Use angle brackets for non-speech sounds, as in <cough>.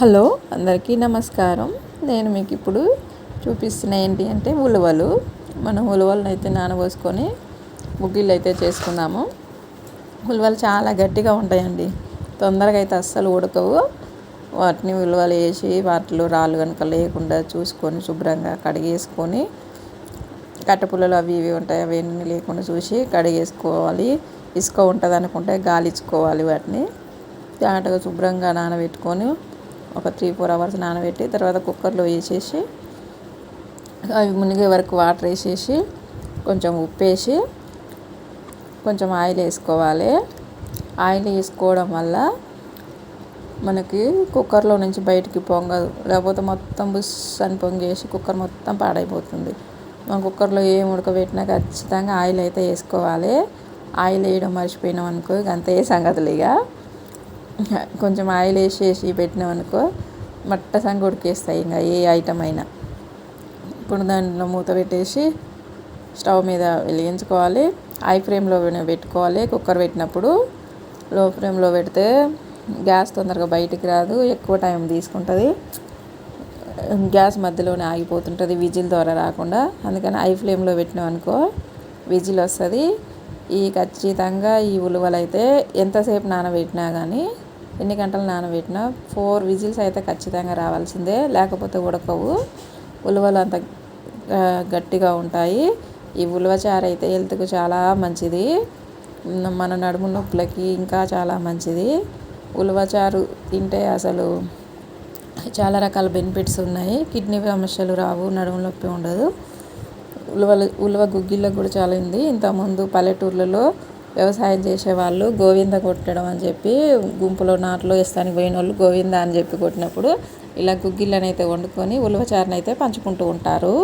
Hello అందరికీ నమస్కారం. నేను మీకు ఇప్పుడు చూపిస్తున్న ఏంటి అంటే ఉలవలు. మనం ఉలవలను అయితే నానబోసుకొని ముగ్గిళ్ళు అయితే చేసుకుందాము. ఉలవలు చాలా గట్టిగా ఉంటాయండి. తొందరగా అయితే అస్సలు ఉడకవు. వాటిని ఉలవలు వేసి వాటిలో రాళ్ళు కనుక లేకుండా చూసుకొని శుభ్రంగా కడిగేసుకొని కట్టపుల్లలు అవి ఇవి ఉంటాయి అవన్నీ లేకుండా చూసి కడిగేసుకోవాలి. ఇసుక ఉంటుంది అనుకుంటే గాలిచ్చుకోవాలి వాటిని. జాగ్రత్తగా శుభ్రంగా నానబెట్టుకొని ఒక త్రీ ఫోర్ అవర్స్ నానబెట్టి తర్వాత కుక్కర్లో వేసేసి అవి మునిగే వరకు వాటర్ వేసేసి కొంచెం ఉప్పు వేసి కొంచెం ఆయిల్ వేసుకోవాలి. ఆయిల్ వేసుకోవడం వల్ల మనకి కుక్కర్లో నుంచి బయటికి పొంగదు. లేకపోతే మొత్తం బుస్ అని పొంగేసి కుక్కర్ మొత్తం పాడైపోతుంది. మనం కుక్కర్లో ఏం ఉడకబెట్టినా ఖచ్చితంగా ఆయిల్ అయితే వేసుకోవాలి. ఆయిల్ వేయడం మర్చిపోయినాం అనుకో అంతే సంగతులు ఇక. <laughs> కొంచెం ఆయిల్ వేసేసి పెట్టినాం అనుకో మట్ట సంగ ఉడికేస్తాయి ఇంకా ఏ ఐటమ్ అయినా. ఇప్పుడు దాంట్లో మూత పెట్టేసి స్టవ్ మీద వెలిగించుకోవాలి. హై ఫ్లేమ్లో పెట్టుకోవాలి. కుక్కర్ పెట్టినప్పుడు లో ఫ్లేమ్లో పెడితే గ్యాస్ తొందరగా బయటికి రాదు. ఎక్కువ టైం తీసుకుంటుంది. గ్యాస్ మధ్యలోనే ఆగిపోతుంటుంది. విజిల్ ద్వారా రాకుండా. అందుకని హై ఫ్లేమ్లో పెట్టినాం అనుకో విజిల్ వస్తుంది. ఈ ఖచ్చితంగా ఈ ఉలువలు అయితే ఎంతసేపు నానబెట్టినా కానీ ఎన్ని గంటలు నానబెట్టినా ఫోర్ విజిల్స్ అయితే ఖచ్చితంగా రావాల్సిందే. లేకపోతే ఉడకవు. ఉలవలు అంత గట్టిగా ఉంటాయి. ఈ ఉలవ చారు అయితే హెల్త్కు చాలా మంచిది. మన నడుము నొప్పులకి ఇంకా చాలా మంచిది. ఉలవ చారు తింటే అసలు చాలా రకాల బెనిఫిట్స్ ఉన్నాయి. కిడ్నీ సమస్యలు రావు నడుము నొప్పి ఉండదు. ఉలవలు ఉలవ గుగ్గిళ్ళకు కూడా చాలా ఉంది. ఇంతకుముందు పల్లెటూర్లలో వ్యవసాయం చేసేవాళ్ళు గోవింద కొట్టడం అని చెప్పి గుంపులో నాట్లు వేస్తానికి పోయిన వాళ్ళు గోవింద అని చెప్పి కొట్టినప్పుడు ఇలా గుగ్గిళ్ళనైతే వండుకొని ఉలవచారుని పంచుకుంటూ ఉంటారు.